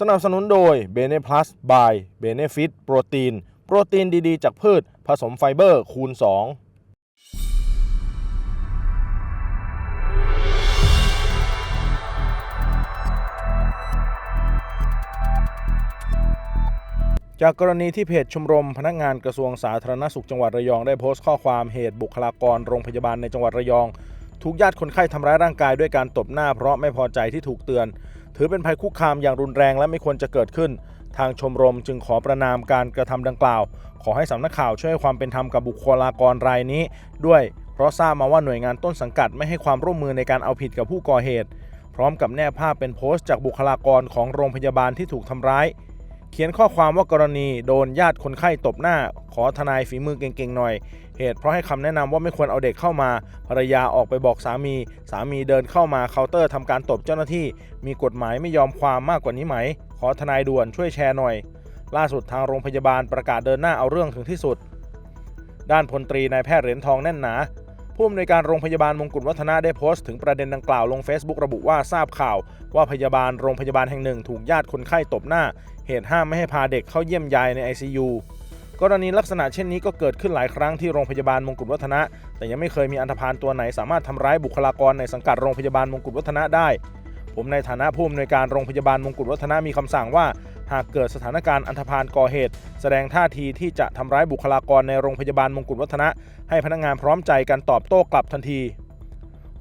สนับสนุนโดย b e n e Plus by Benefit โปรตีน โปรตีนดีๆ จากพืช ผสมไฟเบอร์คูณ 2 จากกรณีที่เพจชมรมพนักงานกระทรวงสาธารณสุขจังหวัดระยองได้โพสต์ข้อความเหตุบุคลากรโรงพยาบาลในจังหวัดระยองถูกญาติคนไข้ทำร้ายร่างกายด้วยการตบหน้าเพราะไม่พอใจที่ถูกเตือน ถือเป็นภัยคุกคามอย่างรุนแรงและไม่ควรจะเกิดขึ้น ทางชมรมจึงขอประนามการกระทำดังกล่าว ขอให้สำนักข่าวช่วยให้ความเป็นธรรมกับบุคลากรรายนี้ ด้วยเพราะทราบมาว่าหน่วยงานต้นสังกัดไม่ให้ความร่วมมือในการเอาผิดกับผู้ก่อเหตุ พร้อมกับแนบภาพเป็นโพสต์จากบุคลากรของโรงพยาบาลที่ถูกทำร้าย เขียนข้อความว่ากรณีโดนญาติคนไข้ตบหน้า ขอทนายฝีมือเก่งๆหน่อย เหตุเพราะให้คำแนะนำว่าไม่ควรเอาเด็กเข้ามาภรรยาออกไปบอกสามี สามีเดินเข้ามาเคาน์เตอร์ทำการตบเจ้าหน้าที่ มีกฎหมายไม่ยอมความมากกว่านี้ไหม ขอทนายด่วนช่วยแชร์หน่อย ล่าสุดทางโรงพยาบาลประกาศเดินหน้าเอาเรื่องถึงที่สุด ด้านพลตรีนายแพทย์เหรียญทองแน่นหนาผู้อำนวยการโรงพยาบาลมงกุฎวัฒนะได้โพสต์ถึงประเด็นดังกล่าวลง Facebook ระบุว่าทราบข่าว ว่าพยาบาลโรงพยาบาลแห่งหนึ่ง ถูกญาติคนไข้ตบหน้า เหตุห้ามไม่ให้พาเด็กเข้าเยี่ยมยายใน ICU กรณีลักษณะเช่นนี้ก็เกิดขึ้นหลายครั้งที่โรงพยาบาลมงกุฎวัฒนะ แต่ยังไม่เคยมีอันธพาลตัวไหนสามารถทำร้ายบุคลากรในสังกัดโรงพยาบาลมงกุฎวัฒนะได้ ผมในฐานะผู้อำนวยการโรงพยาบาลมงกุฎวัฒนะมีคำสั่งว่า หากเกิดสถานการณ์อันธพาลก่อเหตุ แสดงท่าทีที่จะทำร้ายบุคลากรในโรงพยาบาลมงกุฎวัฒนะ ให้พนักงานพร้อมใจกันตอบโต้กลับทันที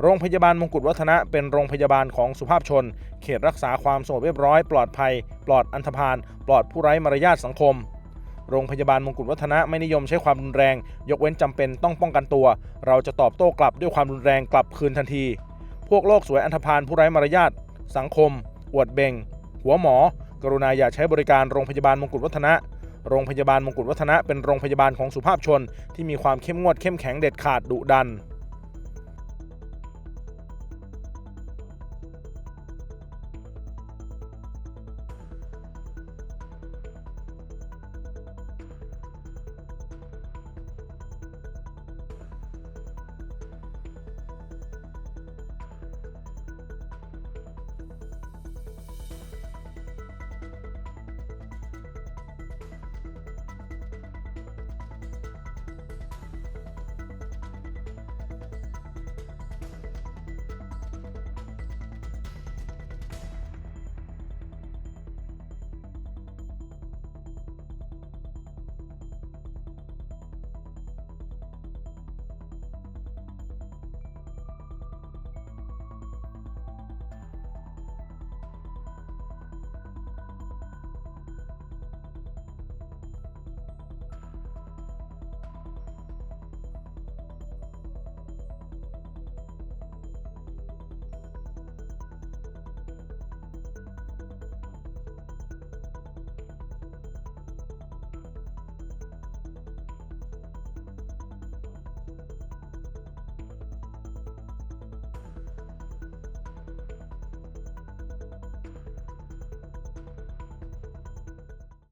โรงพยาบาลมงกุฎวัฒนะเป็นโรงพยาบาลของสุภาพชน เขตรักษาความสงบเรียบร้อย ปลอดภัย ปลอดอันธพาล ปลอดผู้ไร้มารยาทสังคม โรงพยาบาลมงกุฎวัฒนะไม่นิยมใช้ความรุนแรง ยกเว้นจำเป็นต้องป้องกันตัว เราจะตอบโต้กลับด้วยความรุนแรงกลับคืนทันที พวกโลกสวยอันธพาลผู้ไร้มารยาทสังคม อวดเบงหัวหมอ กรุณาอย่าใช้บริการโรงพยาบาลมงกุฎวัฒนะโรงพยาบาลมงกุฎวัฒนะเป็นโรงพยาบาลของสุภาพชน ที่มีความเข้มงวดเข้มแข็งเด็ดขาดดุดัน